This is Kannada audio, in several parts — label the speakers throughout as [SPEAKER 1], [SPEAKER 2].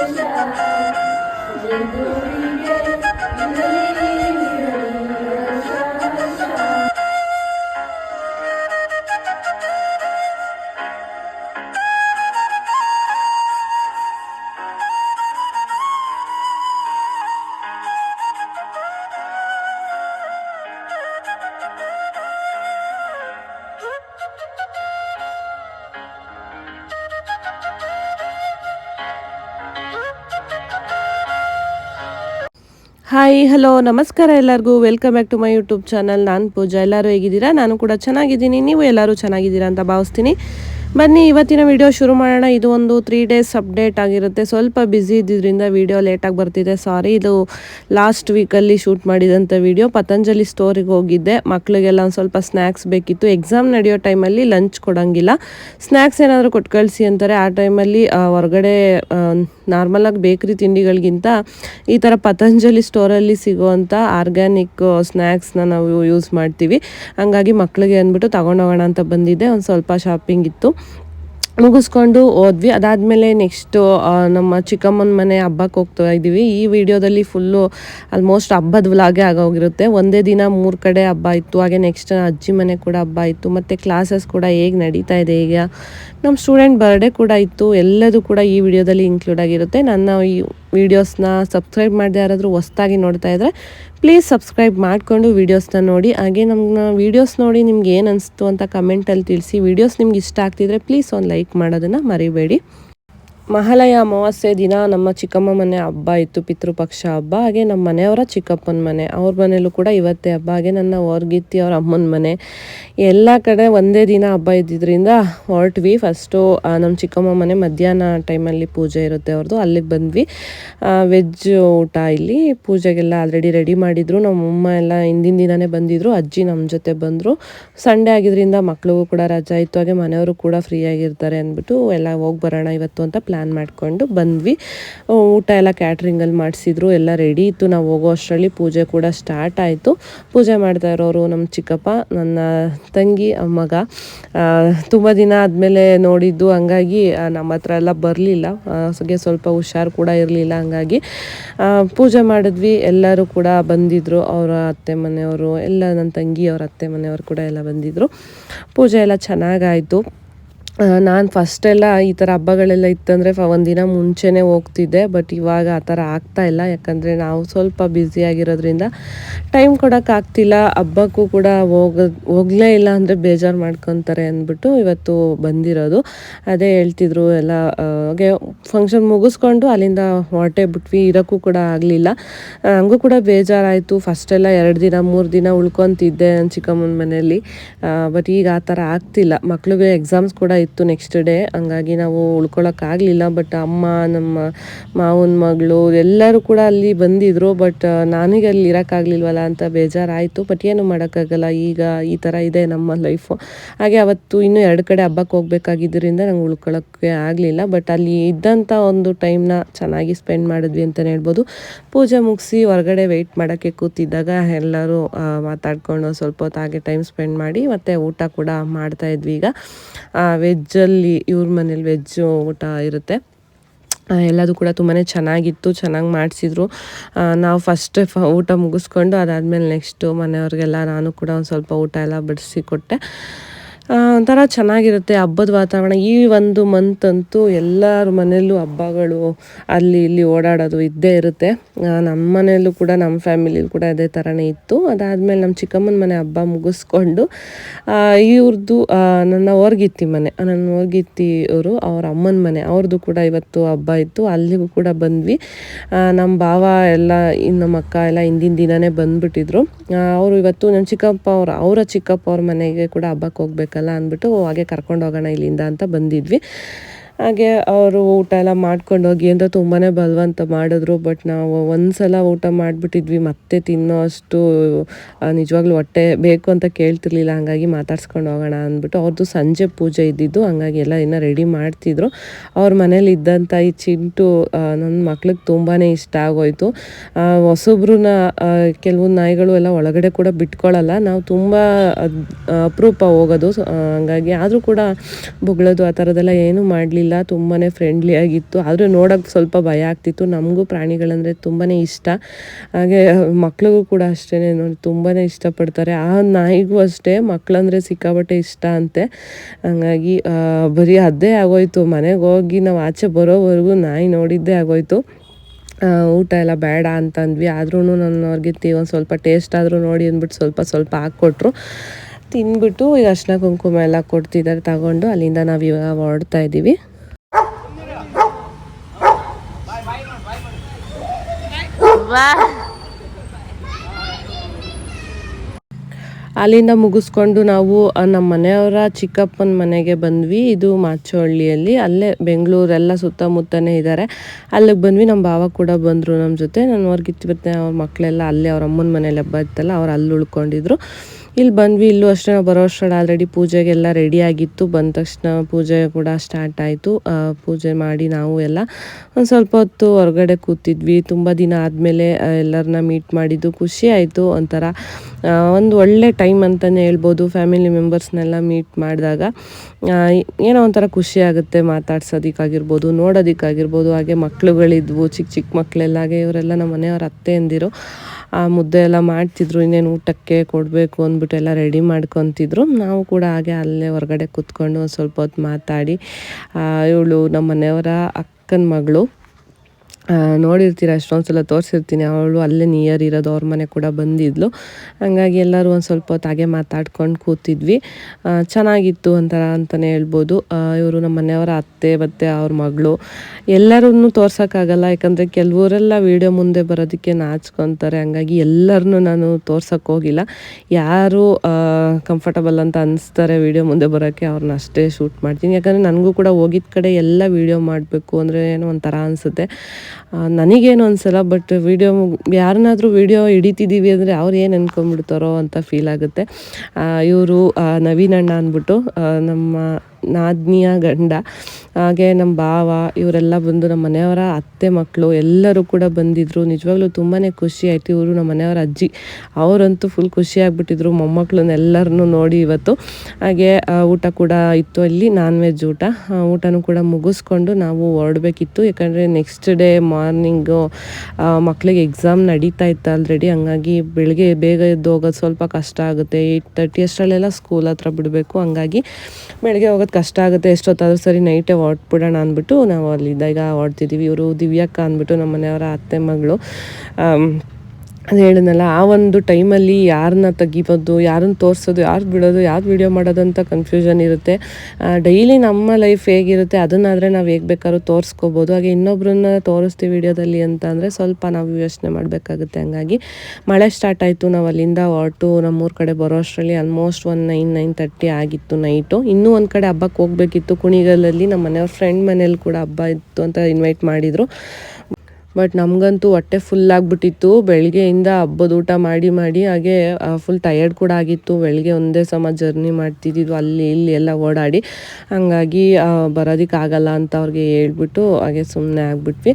[SPEAKER 1] Thank you.
[SPEAKER 2] ಹಾಯ್ ಹಲೋ ನಮಸ್ಕಾರ ಎಲ್ಲರಿಗೂ. Welcome back to my YouTube channel ನಾನು ಪೂಜಾ. ಎಲ್ಲರೂ ಹೇಗಿದ್ದೀರಾ? ನಾನು ಕೂಡ ಚೆನ್ನಾಗಿದ್ದೀನಿ. ನೀವು ಎಲ್ಲರೂ ಚೆನ್ನಾಗಿದ್ದೀರಾ ಅಂತ ಭಾವಿಸ್ತೀನಿ. ಬನ್ನಿ, ಇವತ್ತಿನ ವಿಡಿಯೋ ಶುರು ಮಾಡೋಣ. ಇದು ಒಂದು ತ್ರೀ ಡೇಸ್ ಅಪ್ಡೇಟ್ ಆಗಿರುತ್ತೆ. ಸ್ವಲ್ಪ ಬ್ಯುಸಿ ಇದ್ದಿದ್ದರಿಂದ ವಿಡಿಯೋ ಲೇಟಾಗಿ ಬರ್ತಿದೆ. ಸಾರಿ ಇದು ಲಾಸ್ಟ್ ವೀಕಲ್ಲಿ ಶೂಟ್ ಮಾಡಿದಂಥ ವಿಡಿಯೋ ಪತಂಜಲಿ ಸ್ಟೋರಿಗೆ ಹೋಗಿದ್ದೆ. ಮಕ್ಕಳಿಗೆಲ್ಲ ಒಂದು ಸ್ವಲ್ಪ ಸ್ನ್ಯಾಕ್ಸ್ ಬೇಕಿತ್ತು. ಎಕ್ಸಾಮ್ ನಡೆಯೋ ಟೈಮಲ್ಲಿ ಲಂಚ್ ಕೊಡೋಂಗಿಲ್ಲ. ಸ್ನ್ಯಾಕ್ಸ್ ಏನಾದರೂ ಕೊಟ್ಟು ಕಳಿಸಿ ಅಂತಾರೆ. ಆ ಟೈಮಲ್ಲಿ ಹೊರಗಡೆ ನಾರ್ಮಲಾಗಿ ಬೇಕ್ರಿ ತಿಂಡಿಗಳಿಗಿಂತ ಈ ಥರ ಪತಂಜಲಿ ಸ್ಟೋರಲ್ಲಿ ಸಿಗುವಂಥ ಆರ್ಗ್ಯಾನಿಕ್ ಸ್ನ್ಯಾಕ್ಸ್ನ ನಾವು ಯೂಸ್ ಮಾಡ್ತೀವಿ. ಹಂಗಾಗಿ ಮಕ್ಕಳಿಗೆ ಅಂದ್ಬಿಟ್ಟು ತಗೊಂಡೋಗೋಣ ಅಂತ ಬಂದಿದ್ದೆ. ಒಂದು ಸ್ವಲ್ಪ ಶಾಪಿಂಗ್ ಇತ್ತು. ಮುಗಿಸ್ಕೊಂಡು ಹೋದ್ವಿ. ಅದಾದಮೇಲೆ ನೆಕ್ಸ್ಟು ನಮ್ಮ ಚಿಕ್ಕಮ್ಮನ ಮನೆ ಹಬ್ಬಕ್ಕೆ ಹೋಗ್ತಾ ಇದ್ದೀವಿ. ಈ ವಿಡಿಯೋದಲ್ಲಿ ಫುಲ್ಲು ಆಲ್ಮೋಸ್ಟ್ ಹಬ್ಬದ ವ್ಲಾಗೇ ಆಗೋಗಿರುತ್ತೆ ಒಂದೇ ದಿನ ಮೂರು ಕಡೆ ಹಬ್ಬ ಇತ್ತು. ಹಾಗೆ ನೆಕ್ಸ್ಟ್ ಅಜ್ಜಿ ಮನೆ ಕೂಡ ಹಬ್ಬ ಇತ್ತು. ಮತ್ತು ಕ್ಲಾಸಸ್ ಕೂಡ ಹೇಗೆ ನಡೀತಾ ಇದೆ ಈಗ. ನಮ್ಮ ಸ್ಟೂಡೆಂಟ್ ಬರ್ಡೇ ಕೂಡ ಇತ್ತು. ಎಲ್ಲದೂ ಕೂಡ ಈ ವಿಡಿಯೋದಲ್ಲಿ ಇನ್ಕ್ಲೂಡ್ ಆಗಿರುತ್ತೆ. ನನ್ನ ಈ ವೀಡಿಯೋಸ್ನ ಸಬ್ಸ್ಕ್ರೈಬ್ ಮಾಡದೆ ಯಾರಾದರೂ ಹೊಸ್ದಾಗಿ ನೋಡ್ತಾ ಇದ್ದರೆ ಪ್ಲೀಸ್ ಸಬ್ಸ್ಕ್ರೈಬ್ ಮಾಡಿಕೊಂಡು ವೀಡಿಯೋಸ್ನ ನೋಡಿ. ಹಾಗೆ ನಮ್ಮ ವೀಡಿಯೋಸ್ ನೋಡಿ ನಿಮ್ಗೆ ಏನು ಅನಿಸ್ತು ಅಂತ ಕಮೆಂಟಲ್ಲಿ ತಿಳಿಸಿ. ವೀಡಿಯೋಸ್ ನಿಮ್ಗೆ ಇಷ್ಟ ಆಗ್ತಿದ್ರೆ ಪ್ಲೀಸ್ ಒಂದು ಲೈಕ್ ಮಾಡೋದನ್ನು ಮರಿಬೇಡಿ. ಮಹಾಲಯ ಅಮಾವಾಸ್ಯೆ ದಿನ ನಮ್ಮ ಚಿಕ್ಕಮ್ಮ ಮನೆ ಹಬ್ಬ ಇತ್ತು ಪಿತೃಪಕ್ಷ ಹಬ್ಬ, ಹಾಗೆ ನಮ್ಮ ಮನೆಯವರ ಚಿಕ್ಕಪ್ಪನ ಮನೆ. ಅವ್ರ ಮನೇಲೂ ಕೂಡ ಇವತ್ತೇ ಹಬ್ಬ, ಹಾಗೆ ನನ್ನ ಹೊರ್ಗಿತ್ತಿ ಅವ್ರ ಅಮ್ಮನ ಮನೆ. ಎಲ್ಲ ಕಡೆ ಒಂದೇ ದಿನ ಹಬ್ಬ ಇದ್ದಿದ್ದರಿಂದ ಹೊರಟ್ವಿ ಫಸ್ಟು ನಮ್ಮ ಚಿಕ್ಕಮ್ಮ ಮನೆ ಮಧ್ಯಾಹ್ನ ಟೈಮಲ್ಲಿ ಪೂಜೆ ಇರುತ್ತೆ ಅವ್ರದ್ದು. ಅಲ್ಲಿಗೆ ಬಂದ್ವಿ. ವೆಜ್ ಊಟ ಇಲ್ಲಿ. ಪೂಜೆಗೆಲ್ಲ ಆಲ್ರೆಡಿ ರೆಡಿ ಮಾಡಿದ್ರು. ನಮ್ಮ ಅಮ್ಮ ಎಲ್ಲ ಹಿಂದಿನ ದಿನವೇ ಬಂದಿದ್ರು. ಅಜ್ಜಿ ನಮ್ಮ ಜೊತೆ ಬಂದರು. ಸಂಡೇ ಆಗಿದ್ದರಿಂದ ಮಕ್ಳಿಗೂ ಕೂಡ ರಜಾ ಇತ್ತು. ಹಾಗೆ ಮನೆಯವರು ಕೂಡ ಫ್ರೀ ಆಗಿರ್ತಾರೆ ಅಂದ್ಬಿಟ್ಟು ಎಲ್ಲ ಹೋಗಿ ಬರೋಣ ಇವತ್ತು ಅಂತ ಪ್ಲ್ಯಾನ್ ಮಾಡಿಕೊಂಡು ಬಂದ್ವಿ. ಊಟ ಎಲ್ಲ ಕ್ಯಾಟ್ರಿಂಗಲ್ಲಿ ಮಾಡಿಸಿದ್ರು, ಎಲ್ಲ ರೆಡಿ ಇತ್ತು. ನಾವು ಹೋಗೋ ಅಷ್ಟರಲ್ಲಿ ಪೂಜೆ ಕೂಡ ಸ್ಟಾರ್ಟ್ ಆಯಿತು. ಪೂಜೆ ಮಾಡ್ತಾ ಇರೋರು ನಮ್ಮ ಚಿಕ್ಕಪ್ಪ, ನನ್ನ ತಂಗಿ, ಮಗ. ತುಂಬ ದಿನ ಆದಮೇಲೆ ನೋಡಿದ್ದು, ಹಂಗಾಗಿ ನಮ್ಮ ಹತ್ರ ಎಲ್ಲ ಬರಲಿಲ್ಲ. ಸ್ವಲ್ಪ ಹುಷಾರು ಕೂಡ ಇರಲಿಲ್ಲ, ಹಂಗಾಗಿ. ಪೂಜೆ ಮಾಡಿದ್ವಿ. ಎಲ್ಲರೂ ಕೂಡ ಬಂದಿದ್ದರು ಅವರ ಅತ್ತೆ ಮನೆಯವರು, ಎಲ್ಲ ನನ್ನ ತಂಗಿ ಅವ್ರ ಅತ್ತೆ ಮನೆಯವರು ಕೂಡ ಎಲ್ಲ ಬಂದಿದ್ದರು ಪೂಜೆ ಎಲ್ಲ ಚೆನ್ನಾಗಾಯಿತು ನಾನು ಫಸ್ಟೆಲ್ಲ ಈ ಥರ ಹಬ್ಬಗಳೆಲ್ಲ ಇತ್ತಂದರೆ ಫ ಒಂದಿನ ಮುಂಚೆನೇ ಹೋಗ್ತಿದ್ದೆ ಬಟ್ ಇವಾಗ ಆ ಥರ ಆಗ್ತಾ ಇಲ್ಲ. ಯಾಕಂದರೆ ನಾವು ಸ್ವಲ್ಪ ಬ್ಯುಸಿ ಆಗಿರೋದ್ರಿಂದ ಟೈಮ್ ಕೊಡೋಕ್ಕಾಗ್ತಿಲ್ಲ ಹಬ್ಬಕ್ಕೂ ಕೂಡ ಹೋಗ ಹೋಗಲೇ ಇಲ್ಲ ಅಂದರೆ ಬೇಜಾರು ಮಾಡ್ಕೊತಾರೆ ಅಂದ್ಬಿಟ್ಟು ಇವತ್ತು ಬಂದಿರೋದು. ಅದೇ ಹೇಳ್ತಿದ್ರು ಎಲ್ಲ ಹಾಗೆ ಫಂಕ್ಷನ್ ಮುಗಿಸ್ಕೊಂಡು ಅಲ್ಲಿಂದ ಹೊರಟೆ ಬಿಟ್ವಿ. ಇರೋಕ್ಕೂ ಕೂಡ ಆಗಲಿಲ್ಲ. ಹಂಗೂ ಕೂಡ ಬೇಜಾರಾಯಿತು. ಫಸ್ಟೆಲ್ಲ ಎರಡು ದಿನ, ಮೂರು ದಿನ ಉಳ್ಕೊತಿದ್ದೆ ಚಿಕ್ಕಮ್ಮನ ಮನೆಯಲ್ಲಿ. ಬಟ್ ಈಗ ಆ ಥರ ಆಗ್ತಿಲ್ಲ. ಮಕ್ಳಿಗೆ ಎಕ್ಸಾಮ್ಸ್ ಕೂಡ ನೆಕ್ಸ್ಟ್ ಡೇ ಹಂಗಾಗಿ ನಾವು ಉಳ್ಕೊಳ್ಳೋಕ್ಕಾಗಲಿಲ್ಲ ಬಟ್ ಅಮ್ಮ, ನಮ್ಮ ಮಾವನ ಮಗಳು ಎಲ್ಲರೂ ಕೂಡ ಅಲ್ಲಿ ಬಂದಿದ್ರು ಬಟ್ ನನಗೆ ಅಲ್ಲಿ ಇರೋಕ್ಕಾಗಲಿಲ್ವಲ್ಲ ಅಂತ ಬೇಜಾರಾಯಿತು ಬಟ್ ಏನು ಮಾಡೋಕ್ಕಾಗಲ್ಲ ಈಗ ಈ ಥರ ಇದೆ ನಮ್ಮ ಲೈಫು ಹಾಗೆ ಅವತ್ತು ಇನ್ನೂ ಎರಡು ಕಡೆ ಹಬ್ಬಕ್ಕೆ ಹೋಗ್ಬೇಕಾಗಿದ್ದರಿಂದ ನಂಗೆ ಉಳ್ಕೊಳ್ಳೋಕ್ಕೆ ಆಗಲಿಲ್ಲ ಬಟ್ ಅಲ್ಲಿ ಇದ್ದಂಥ ಒಂದು ಟೈಮ್ನ ಚೆನ್ನಾಗಿ ಸ್ಪೆಂಡ್ ಮಾಡಿದ್ವಿ ಅಂತಲೇ ಹೇಳ್ಬೋದು. ಪೂಜೆ ಮುಗಿಸಿ ಹೊರಗಡೆ ವೆಯ್ಟ್ ಮಾಡೋಕ್ಕೆ ಕೂತಿದ್ದಾಗ ಎಲ್ಲರೂ ಮಾತಾಡ್ಕೊಂಡು ಸ್ವಲ್ಪ ಹೊತ್ತು ಹಾಗೆ ಟೈಮ್ ಸ್ಪೆಂಡ್ ಮಾಡಿ ಮತ್ತು ಊಟ ಕೂಡ ಮಾಡ್ತಾಯಿದ್ವಿ ಈಗ. ವೆಜ್ಜಲ್ಲಿ ಇವ್ರ ಮನೇಲಿ ವೆಜ್ ಊಟ ಇರುತ್ತೆ. ಎಲ್ಲದೂ ಕೂಡ ತುಂಬಾ ಚೆನ್ನಾಗಿತ್ತು ಚೆನ್ನಾಗಿ ಮಾಡಿಸಿದ್ರು. ನಾವು ಫಸ್ಟ್ ಊಟ ಮುಗಿಸ್ಕೊಂಡು ಅದಾದಮೇಲೆ ನೆಕ್ಸ್ಟು ಮನೆಯವ್ರಿಗೆಲ್ಲ ನಾನು ಕೂಡ ಒಂದು ಸ್ವಲ್ಪ ಊಟ ಎಲ್ಲ ಬಡಿಸಿ ಕೊಟ್ಟೆ. ಆ, ಒಂಥರ ಚೆನ್ನಾಗಿರುತ್ತೆ ಹಬ್ಬದ ವಾತಾವರಣ. ಈ ಒಂದು ಮಂತ್ ಅಂತೂ ಎಲ್ಲರ ಮನೆಯಲ್ಲೂ ಹಬ್ಬಗಳು ಅಲ್ಲಿ ಇಲ್ಲಿ ಓಡಾಡೋದು ಇದ್ದೇ ಇರುತ್ತೆ. ನಮ್ಮ ಮನೆಯಲ್ಲೂ ಕೂಡ ನಮ್ಮ ಫ್ಯಾಮಿಲಿಲಿ ಕೂಡ ಅದೇ ಥರನೇ ಇತ್ತು. ಅದಾದಮೇಲೆ ನಮ್ಮ ಚಿಕ್ಕಮ್ಮನ ಮನೆ ಹಬ್ಬ ಮುಗಿಸ್ಕೊಂಡು ಇವ್ರದ್ದು ನನ್ನ ಓರ್ಗಿತ್ತಿ ಮನೆ ನನ್ನ ಓರ್ಗಿತ್ತಿ ಅವರು ಅವ್ರ ಅಮ್ಮನ ಮನೆ. ಅವ್ರದ್ದು ಕೂಡ ಇವತ್ತು ಹಬ್ಬ ಇತ್ತು. ಅಲ್ಲಿಗೂ ಕೂಡ ಬಂದ್ವಿ. ನಮ್ಮ ಭಾವ ಎಲ್ಲ ನಮ್ಮ ಅಕ್ಕ ಎಲ್ಲ ಹಿಂದಿನ ದಿನವೇ ಬಂದ್ಬಿಟ್ಟಿದ್ರು. ಅವರು ಇವತ್ತು ನಮ್ಮ ಚಿಕ್ಕಪ್ಪ ಅವ್ರ, ಅವರ ಚಿಕ್ಕಪ್ಪ ಅವ್ರ ಮನೆಗೆ ಕೂಡ ಹಬ್ಬಕ್ಕೆ ಹೋಗ್ಬೇಕಲ್ಲ ಅಂದ್ಬಿಟ್ಟು ಹಾಗೆ ಕರ್ಕೊಂಡು ಹೋಗೋಣ ಇಲ್ಲಿಂದ ಅಂತ ಬಂದಿದ್ವಿ. ಹಾಗೆ ಅವರು ಊಟ ಎಲ್ಲ ಮಾಡ್ಕೊಂಡು ಹೋಗಿ ಅಂತ ತುಂಬಾ ಬಲವಂತ ಮಾಡಿದ್ರು ಬಟ್ ನಾವು ಒಂದ್ಸಲ ಊಟ ಮಾಡಿಬಿಟ್ಟಿದ್ವಿ ಮತ್ತೆ ತಿನ್ನೋ ಅಷ್ಟು ನಿಜವಾಗ್ಲೂ ಹೊಟ್ಟೆ ಬೇಕು ಅಂತ ಕೇಳ್ತಿರ್ಲಿಲ್ಲ ಹಂಗಾಗಿ ಮಾತಾಡ್ಸ್ಕೊಂಡು ಹೋಗೋಣ ಅಂದ್ಬಿಟ್ಟು ಅವ್ರದ್ದು ಸಂಜೆ ಪೂಜೆ ಇದ್ದಿದ್ದು ಹಂಗಾಗಿ ಎಲ್ಲ ಇನ್ನೂ ರೆಡಿ ಮಾಡ್ತಿದ್ರು. ಅವ್ರ ಮನೇಲಿ ಇದ್ದಂಥ ಈ ಚಿಂಟು ನನ್ನ ಮಕ್ಳಿಗೆ ತುಂಬಾ ಇಷ್ಟ ಆಗೋಯ್ತು. ಹೊಸಬ್ರನ್ನ ಆ, ಕೆಲವೊಂದು ನಾಯಿಗಳು ಎಲ್ಲ ಒಳಗಡೆ ಕೂಡ ಬಿಟ್ಕೊಳ್ಳಲ್ಲ ನಾವು ತುಂಬ ಅಪರೂಪ ಹೋಗೋದು ಹಂಗಾಗಿ ಆದರೂ ಕೂಡ ಬೊಗಳೋದು ಆ ಥರದ್ದೆಲ್ಲ ಏನೂ ಮಾಡಲಿಲ್ಲ. ತುಂಬಾ ಫ್ರೆಂಡ್ಲಿ ಆಗಿತ್ತು. ಆದರೂ ನೋಡೋಕ್ಕೆ ಸ್ವಲ್ಪ ಭಯ ಆಗ್ತಿತ್ತು. ನಮಗೂ ಪ್ರಾಣಿಗಳಂದರೆ ತುಂಬಾ ಇಷ್ಟ. ಹಾಗೆ ಮಕ್ಳಿಗೂ ಕೂಡ ಅಷ್ಟೇ ನೋಡಿ ತುಂಬಾ ಇಷ್ಟಪಡ್ತಾರೆ. ಆ ನಾಯಿಗೂ ಅಷ್ಟೇ ಮಕ್ಕಳಂದರೆ ಸಿಕ್ಕಾಪಟ್ಟೆ ಇಷ್ಟ ಅಂತೆ. ಹಂಗಾಗಿ ಬರೀ ಅದೇ ಆಗೋಯ್ತು. ಮನೆಗೆ ಹೋಗಿ ನಾವು ಆಚೆ ಬರೋವರೆಗೂ ನಾಯಿ ನೋಡಿದ್ದೇ ಆಗೋಯ್ತು. ಊಟ ಎಲ್ಲ ಬೇಡ ಅಂತಂದ್ವಿ. ಆದ್ರೂ ನಾನು ಅವ್ರಿಗೆ ಒಂದು ಸ್ವಲ್ಪ ಟೇಸ್ಟ್ ಆದರೂ ನೋಡಿ ಅಂದ್ಬಿಟ್ಟು ಸ್ವಲ್ಪ ಸ್ವಲ್ಪ ಹಾಕ್ಕೊಟ್ರು. ತಿಂದ್ಬಿಟ್ಟು ಈಗ ಅರ್ಶಿನ ಕುಂಕುಮ ಎಲ್ಲ ಕೊಡ್ತಿದ್ದಾರೆ ತಗೊಂಡು ಅಲ್ಲಿಂದ ನಾವು ಇವಾಗ ಹೊರಡ್ತಾ ಇದ್ದೀವಿ ಅಲ್ಲಿಂದ ಮುಗಿಸ್ಕೊಂಡು ನಾವು ನಮ್ಮ ಮನೆಯವರ ಚಿಕ್ಕಪ್ಪನ ಮನೆಗೆ ಬಂದ್ವಿ. ಇದು ಮಾಚೋಹಳ್ಳಿಯಲ್ಲಿ. ಅಲ್ಲೇ ಬೆಂಗಳೂರೆಲ್ಲ ಸುತ್ತಮುತ್ತನೇ ಇದ್ದಾರೆ. ಅಲ್ಲಿಗೆ ಬಂದ್ವಿ. ನಮ್ಮ ಭಾವ ಕೂಡ ಬಂದರು ನಮ್ಮ ಜೊತೆ. ನಾನು ಇತ್ತು ಬರ್ತಾನೆ ಅವ್ರ ಮಕ್ಕಳೆಲ್ಲ ಅಲ್ಲೇ ಅವ್ರ ಅಮ್ಮನ ಮನೇಲಿ ಹಬ್ಬ ಇತ್ತಲ್ಲ, ಅವ್ರು ಅಲ್ಲಿ ಉಳ್ಕೊಂಡಿದ್ರು. ಇಲ್ಲಿ ಬಂದ್ವಿ, ಇಲ್ಲೂ ಅಷ್ಟೇ ನಾವು ಬರೋ ಅಷ್ಟರಲ್ಲಿ ಆಲ್ರೆಡಿ ಪೂಜೆಗೆಲ್ಲ ರೆಡಿ ಆಗಿತ್ತು. ಬಂದ ತಕ್ಷಣ ಪೂಜೆ ಕೂಡ ಸ್ಟಾರ್ಟ್ ಆಯಿತು. ಪೂಜೆ ಮಾಡಿ ನಾವು ಎಲ್ಲ ಒಂದು ಸ್ವಲ್ಪ ಹೊತ್ತು ಹೊರಗಡೆ ಕೂತಿದ್ವಿ. ತುಂಬ ದಿನ ಆದಮೇಲೆ ಎಲ್ಲರನ್ನ ಮೀಟ್ ಮಾಡಿದ್ದು ಖುಷಿ ಆಯಿತು ಒಂಥರ. ಒಂದು ಒಳ್ಳೆ ಟೈಮ್ ಅಂತಲೇ ಹೇಳ್ಬೋದು. ಫ್ಯಾಮಿಲಿ ಮೆಂಬರ್ಸ್ನೆಲ್ಲ ಮೀಟ್ ಮಾಡಿದಾಗ ಏನೋ ಒಂಥರ ಖುಷಿ ಆಗುತ್ತೆ ಮಾತಾಡ್ಸೋದಕ್ಕಾಗಿರ್ಬೋದು, ನೋಡೋದಕ್ಕಾಗಿರ್ಬೋದು. ಹಾಗೆ ಮಕ್ಕಳುಗಳಿದ್ವು ಚಿಕ್ಕ ಚಿಕ್ಕ ಮಕ್ಕಳೆಲ್ಲ ಹಾಗೆ ಇವರೆಲ್ಲ ನಮ್ಮ ಮನೆಯವ್ರ ಅತ್ತೆ ಅಂದಿರು ಆ ಮುದ್ದೆ ಎಲ್ಲ ಮಾಡ್ತಿದ್ರು, ಇನ್ನೇನು ಊಟಕ್ಕೆ ಕೊಡಬೇಕು ಅಂದ್ಬಿಟ್ಟು ಎಲ್ಲ ರೆಡಿ ಮಾಡ್ಕೊತಿದ್ರು. ನಾವು ಕೂಡ ಹಾಗೆ ಅಲ್ಲೇ ಹೊರಗಡೆ ಕೂತ್ಕೊಂಡು ಒಂದು ಸ್ವಲ್ಪ ಹೊತ್ತು ಮಾತಾಡಿ ಇವಳು ನಮ್ಮ ಮನೆಯವರ ಅಕ್ಕನ ಮಗಳು. ನೋಡಿರ್ತೀರ ಎಷ್ಟೊಂದು ಸಲ ತೋರಿಸಿರ್ತೀನಿ. ಅವಳು ಅಲ್ಲೇ ನಿಯರ್ ಇರೋದು, ಅವ್ರ ಮನೆ ಕೂಡ ಬಂದಿದ್ಲು. ಹಂಗಾಗಿ ಎಲ್ಲರೂ ಒಂದು ಸ್ವಲ್ಪ ಹೊತ್ತು ಹಾಗೆ ಮಾತಾಡ್ಕೊಂಡು ಕೂತಿದ್ವಿ. ಚೆನ್ನಾಗಿತ್ತು ಒಂಥರ ಅಂತಲೇ ಹೇಳ್ಬೋದು. ಇವರು ನಮ್ಮ ಮನೆಯವರ ಅತ್ತೆ ಮತ್ತು ಅವ್ರ ಮಗಳು, ಎಲ್ಲರನ್ನು ತೋರ್ಸೋಕ್ಕಾಗಲ್ಲ. ಯಾಕಂದರೆ ಕೆಲವರೆಲ್ಲ ವೀಡಿಯೋ ಮುಂದೆ ಬರೋದಕ್ಕೆ ನಾಚ್ಕೊತಾರೆ. ಹಂಗಾಗಿ ಎಲ್ಲರನ್ನೂ ನಾನು ತೋರ್ಸೋಕೆ ಹೋಗಿಲ್ಲ. ಯಾರು ಕಂಫರ್ಟಬಲ್ ಅಂತ ಅನಿಸ್ತಾರೆ ವೀಡಿಯೋ ಮುಂದೆ ಬರೋಕ್ಕೆ. ಅವ್ರನ್ನ ಅಷ್ಟೇ ಶೂಟ್ ಮಾಡ್ತೀನಿ. ಯಾಕಂದರೆ ನನಗೂ ಕೂಡ ಹೋಗಿದ್ದ ಕಡೆ ಎಲ್ಲ ವೀಡಿಯೋ ಮಾಡಬೇಕು ಅಂದರೆ ಏನೋ ಒಂಥರ ಅನಿಸುತ್ತೆ. ನನಗೇನು ಅನ್ಸಲ್ಲ ಬಟ್ ವೀಡಿಯೋ ಯಾರನ್ನಾದರೂ ವೀಡಿಯೋ ಹಿಡಿತಿದ್ದೀವಿ ಅಂದರೆ ಅವ್ರು ಏನು ಅನ್ಕೊಂಡ್ಬಿಡ್ತಾರೋ ಅಂತ ಫೀಲ್ ಆಗುತ್ತೆ. ಇವರು ನವೀನ್ ಅಣ್ಣ ಅಂದ್ಬಿಟ್ಟು ನಮ್ಮ ನಾದ್ನಿಯ ಗಂಡ, ಹಾಗೆ ನಮ್ಮ ಭಾವ, ಇವರೆಲ್ಲ ಬಂದು ನಮ್ಮ ಮನೆಯವರ ಅತ್ತೆ ಮಕ್ಕಳು ಎಲ್ಲರೂ ಕೂಡ ಬಂದಿದ್ರು. ನಿಜವಾಗ್ಲೂ ತುಂಬಾ ಖುಷಿ ಆಯಿತು ಇವರು ನಮ್ಮ ಮನೆಯವರ ಅಜ್ಜಿ. ಅವರಂತೂ ಫುಲ್ ಖುಷಿ ಆಗಿಬಿಟ್ಟಿದ್ರು ಮೊಮ್ಮಕ್ಕಳನ್ನೆಲ್ಲರನ್ನೂ ನೋಡಿ ಇವತ್ತು. ಹಾಗೆ ಊಟ ಕೂಡ ಇತ್ತು ಅಲ್ಲಿ ನಾನ್ ವೆಜ್ ಊಟ ಊಟನೂ ಕೂಡ ಮುಗಿಸ್ಕೊಂಡು ನಾವು ಹೊರಡಬೇಕಿತ್ತು. ಯಾಕಂದರೆ ನೆಕ್ಸ್ಟ್ ಡೇ ಮಾರ್ನಿಂಗು ಮಕ್ಕಳಿಗೆ ಎಕ್ಸಾಮ್ ನಡೀತಾ ಇತ್ತು ಆಲ್ರೆಡಿ ಹಂಗಾಗಿ ಬೆಳಗ್ಗೆ ಬೇಗ ಎದ್ದು ಹೋಗೋದು ಸ್ವಲ್ಪ ಕಷ್ಟ ಆಗುತ್ತೆ. ಏಯ್ಟ್ ತರ್ಟಿ ಅಷ್ಟರಲ್ಲೆಲ್ಲ ಸ್ಕೂಲ್ ಹತ್ರ ಬಿಡಬೇಕು. ಹಂಗಾಗಿ ಬೆಳಗ್ಗೆ ಹೋಗೋದು ಕಷ್ಟ ಆಗುತ್ತೆ, ಎಷ್ಟೊತ್ತಾದರೂ ಸರಿ ನೈಟೇ ಹೊರಟ್ಬಿಡೋಣ ಅಂದ್ಬಿಟ್ಟು ನಾವು ಅಲ್ಲಿ ಅಲ್ಲಿದ್ದಾಗ ಹೊರಡ್ತಿದ್ದೀವಿ ಇವರು ದಿವ್ಯಕ್ಕ ಅಂದ್ಬಿಟ್ಟು ನಮ್ಮ ಮನೆಯವರ ಅತ್ತೆ ಮಗಳು. ಅದು ಹೇಳಿದ್ನಲ್ಲ, ಆ ಒಂದು ಟೈಮಲ್ಲಿ ಯಾರನ್ನ ತೆಗಿಬೋದು, ಯಾರನ್ನ ತೋರಿಸೋದು ಯಾರು ಬಿಡೋದು ಯಾವ್ದು ವೀಡಿಯೋ ಮಾಡೋದು ಅಂತ ಕನ್ಫ್ಯೂಷನ್ ಇರುತ್ತೆ. ಡೈಲಿ ನಮ್ಮ ಲೈಫ್ ಹೇಗಿರುತ್ತೆ ಅದನ್ನಾದರೆ ನಾವು ಹೇಗೆ ಬೇಕಾದ್ರೂ ತೋರಿಸ್ಕೋಬೋದು. ಹಾಗೆ ಇನ್ನೊಬ್ರನ್ನ ತೋರಿಸ್ತೀವಿ ವಿಡಿಯೋದಲ್ಲಿ ಅಂತ ಅಂದರೆ ಸ್ವಲ್ಪ ನಾವು ಯೋಚನೆ ಮಾಡಬೇಕಾಗುತ್ತೆ ಹಂಗಾಗಿ. ಮಳೆ ಸ್ಟಾರ್ಟ್ ಆಯಿತು, ನಾವು ಅಲ್ಲಿಂದ ಹೊರಟು, ನಮ್ಮೂರ ಕಡೆ ಬರೋ ಅಷ್ಟರಲ್ಲಿ ಆಲ್ಮೋಸ್ಟ್ ಒಂದು ನೈನ್ ನೈನ್ ತರ್ಟಿ ಆಗಿತ್ತು ನೈಟು ಇನ್ನೂ ಒಂದು ಕಡೆ ಹಬ್ಬಕ್ಕೆ ಹೋಗಬೇಕಿತ್ತು, ಕುಣಿಗಲಲ್ಲಿ ನಮ್ಮ ಮನೆಯವ್ರ ಫ್ರೆಂಡ್ ಮನೇಲಿ ಕೂಡ ಹಬ್ಬ ಇತ್ತು ಅಂತ ಇನ್ವೈಟ್ ಮಾಡಿದರು. ಬಟ್ ನಮಗಂತೂ ಹೊಟ್ಟೆ ಫುಲ್ ಆಗಿಬಿಟ್ಟಿತ್ತು. ಬೆಳಗ್ಗೆಯಿಂದ ಹಬ್ಬದ ಊಟ ಮಾಡಿ ಮಾಡಿ ಹಾಗೆ ಫುಲ್ ಟಯರ್ಡ್ ಕೂಡ ಆಗಿತ್ತು. ಬೆಳಗ್ಗೆ ಒಂದೇ ಸಮ ಜರ್ನಿ ಮಾಡ್ತಿದ್ದಿದ್ದು ಅಲ್ಲಿ ಇಲ್ಲಿ ಎಲ್ಲ ಓಡಾಡಿ. ಹಂಗಾಗಿ ಬರೋದಕ್ಕಾಗಲ್ಲ ಅಂತ ಅವ್ರಿಗೆ ಹೇಳ್ಬಿಟ್ಟು ಹಾಗೆ ಸುಮ್ಮನೆ ಆಗಿಬಿಟ್ವಿ.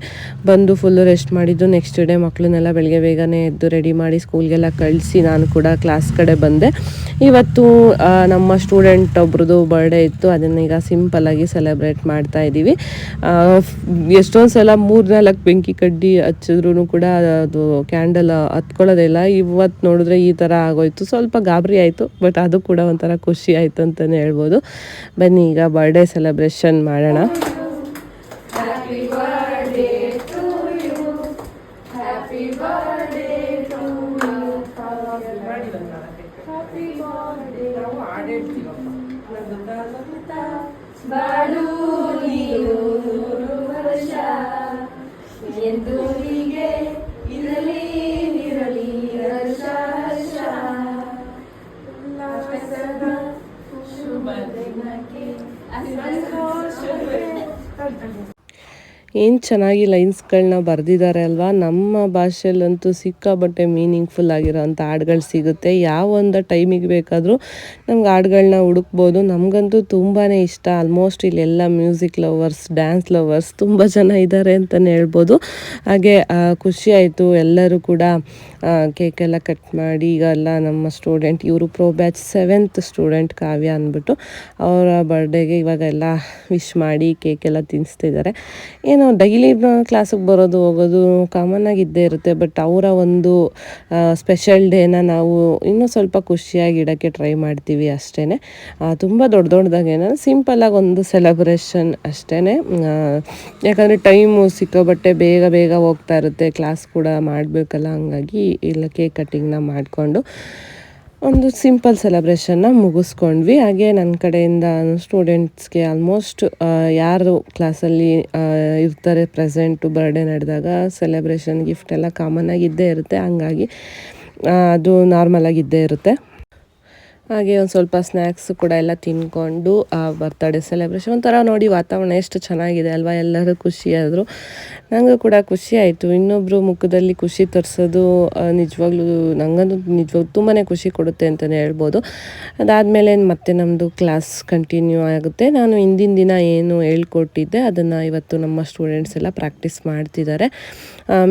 [SPEAKER 2] ಬಂದು ಫುಲ್ಲು ರೆಸ್ಟ್ ಮಾಡಿದ್ದು. ನೆಕ್ಸ್ಟ್ ಡೇ ಮಕ್ಕಳನ್ನೆಲ್ಲ ಬೆಳಗ್ಗೆ ಬೇಗನೆ ಎದ್ದು ರೆಡಿ ಮಾಡಿ ಸ್ಕೂಲ್ಗೆಲ್ಲ ಕಳಿಸಿ ನಾನು ಕೂಡ ಕ್ಲಾಸ್ ಕಡೆ ಬಂದೆ. ಇವತ್ತು ನಮ್ಮ ಸ್ಟೂಡೆಂಟ್ ಒಬ್ರದ್ದು ಬರ್ಡೇ ಇತ್ತು. ಅದನ್ನ ಈಗ ಸಿಂಪಲ್ ಆಗಿ ಸೆಲೆಬ್ರೇಟ್ ಮಾಡ್ತಾ ಇದ್ದೀವಿ ಎಷ್ಟೊಂದು ಸಲ ಮೂರು ನಾಲ್ಕು ಬೆಂಕಿ ಕಡ್ಡಿ ಹಚ್ಚಿದ್ರು ಕೂಡ ಅದು ಕ್ಯಾಂಡಲ್ ಹತ್ಕೊಳ್ಳೋದಿಲ್ಲ ಇವತ್ತು ನೋಡಿದ್ರೆ ಈ ಥರ ಆಗೋಯ್ತು. ಸ್ವಲ್ಪ ಗಾಬರಿ ಆಯಿತು. ಬಟ್ ಅದು ಕೂಡ ಒಂಥರ ಖುಷಿ ಆಯಿತು ಅಂತಲೇ ಹೇಳ್ಬೋದು. ಬನ್ನಿ ಈಗ ಬರ್ಡೇ ಸೆಲೆಬ್ರೇಷನ್ ಮಾಡೋಣ.
[SPEAKER 1] 食べたね。
[SPEAKER 2] ಏನು ಚೆನ್ನಾಗಿ ಲೈನ್ಸ್ಗಳನ್ನ ಬರೆದಿದ್ದಾರೆ ಅಲ್ವಾ? ನಮ್ಮ ಭಾಷೆಯಲ್ಲಂತೂ ಸಿಕ್ಕಾಬಟ್ಟೆ ಮೀನಿಂಗ್ಫುಲ್ ಆಗಿರೋಂಥ ಹಾಡುಗಳು ಸಿಗುತ್ತೆ. ಯಾವ ಒಂದು ಟೈಮಿಗೆ ಬೇಕಾದರೂ ನಮ್ಗೆ ಹಾಡುಗಳನ್ನ ಹುಡುಕ್ಬೋದು. ನಮಗಂತೂ ತುಂಬಾ ಇಷ್ಟ. ಆಲ್ಮೋಸ್ಟ್ ಇಲ್ಲೆಲ್ಲ ಮ್ಯೂಸಿಕ್ ಲವರ್ಸ್ ಡ್ಯಾನ್ಸ್ ಲವರ್ಸ್ ತುಂಬ ಜನ ಇದ್ದಾರೆ ಅಂತಲೇ ಹೇಳ್ಬೋದು. ಹಾಗೆ ಖುಷಿ ಆಯಿತು. ಎಲ್ಲರೂ ಕೂಡ ಕೇಕೆಲ್ಲ ಕಟ್ ಮಾಡಿ, ಈಗ ಎಲ್ಲ ನಮ್ಮ ಸ್ಟೂಡೆಂಟ್ ಇವರು pro batch seventh student Kavya ಅಂದ್ಬಿಟ್ಟು ಅವರ ಬರ್ಡೇಗೆ ಇವಾಗ ಎಲ್ಲ ವಿಶ್ ಮಾಡಿ ಕೇಕೆಲ್ಲ ತಿನ್ನಿಸ್ತಿದ್ದಾರೆ ಏನೋ ಡೈಲಿ ಕ್ಲಾಸಿಗೆ ಬರೋದು, ಹೋಗೋದು ಕಾಮನ್ ಆಗಿ ಇದ್ದೇ ಇರುತ್ತೆ. ಬಟ್ ಅವರ ಒಂದು ಸ್ಪೆಷಲ್ ಡೇನ ನಾವು ಇನ್ನೂ ಸ್ವಲ್ಪ ಖುಷಿಯಾಗಿ ಇಡೋಕ್ಕೆ ಟ್ರೈ ಮಾಡ್ತೀವಿ ಅಷ್ಟೇ ತುಂಬ ದೊಡ್ಡ ದೊಡ್ಡದಾಗೇನ ಸಿಂಪಲ್ಲಾಗಿ ಒಂದು ಸೆಲೆಬ್ರೇಷನ್ ಅಷ್ಟೇ ಯಾಕಂದರೆ ಟೈಮು ಸಿಕ್ಕಾಬಟ್ಟೆ ಬೇಗ ಬೇಗ ಹೋಗ್ತಾ ಇರುತ್ತೆ. ಕ್ಲಾಸ್ ಕೂಡ ಮಾಡಬೇಕಲ್ಲ, ಹಂಗಾಗಿ ಇಲ್ಲ ಕೇಕ್ ಕಟ್ಟಿಂಗ್ನ ಮಾಡಿಕೊಂಡು. ಒಂದು ಸಿಂಪಲ್ ಸೆಲೆಬ್ರೇಷನ್ನ ಮುಗಿಸ್ಕೊಂಡ್ವಿ. ಹಾಗೆ ನನ್ನ ಕಡೆಯಿಂದ ಸ್ಟೂಡೆಂಟ್ಸ್ಗೆ ಆಲ್ಮೋಸ್ಟ್ ಯಾರು ಕ್ಲಾಸಲ್ಲಿ ಇರ್ತಾರೆ ಪ್ರೆಸೆಂಟು ಬರ್ಡೇ ನಡೆದಾಗ ಸೆಲೆಬ್ರೇಷನ್ ಗಿಫ್ಟ್ ಎಲ್ಲ ಕಾಮನ್ ಇದ್ದೇ ಇರುತ್ತೆ. ಹಂಗಾಗಿ ಅದು ನಾರ್ಮಲ್ ಆಗಿ ಇದ್ದೇ ಇರುತ್ತೆ. ಹಾಗೆ ಒಂದು ಸ್ವಲ್ಪ ಸ್ನ್ಯಾಕ್ಸ್ ಕೂಡ ಎಲ್ಲ ತಿನ್ಕೊಂಡು, ಆ ಬರ್ತಡೇ ಸೆಲೆಬ್ರೇಷನ್ ಒಂಥರ ನೋಡಿ ವಾತಾವರಣ ಎಷ್ಟು ಚೆನ್ನಾಗಿದೆ ಅಲ್ವಾ? ಎಲ್ಲರೂ ಖುಷಿಯಾದರು ನನಗೂ ಕೂಡ ಖುಷಿ ಆಯಿತು. ಇನ್ನೊಬ್ಬರು ಮುಖದಲ್ಲಿ ಖುಷಿ ತರಿಸೋದು ನಿಜವಾಗ್ಲೂ ನನಗಂತೂ ನಿಜವಾಗ್ಲೂ ತುಂಬಾ ಖುಷಿ ಕೊಡುತ್ತೆ ಅಂತಲೇ ಹೇಳ್ಬೋದು. ಅದಾದಮೇಲೆ ಮತ್ತೆ ನಮ್ಮದು ಕ್ಲಾಸ್ ಕಂಟಿನ್ಯೂ ಆಗುತ್ತೆ. ನಾನು ಹಿಂದಿನ ದಿನ ಏನು ಹೇಳ್ಕೊಟ್ಟಿದ್ದೆ, ಅದನ್ನು ಇವತ್ತು ನಮ್ಮ ಸ್ಟೂಡೆಂಟ್ಸ್ ಎಲ್ಲ ಪ್ರಾಕ್ಟೀಸ್ ಮಾಡ್ತಿದ್ದಾರೆ.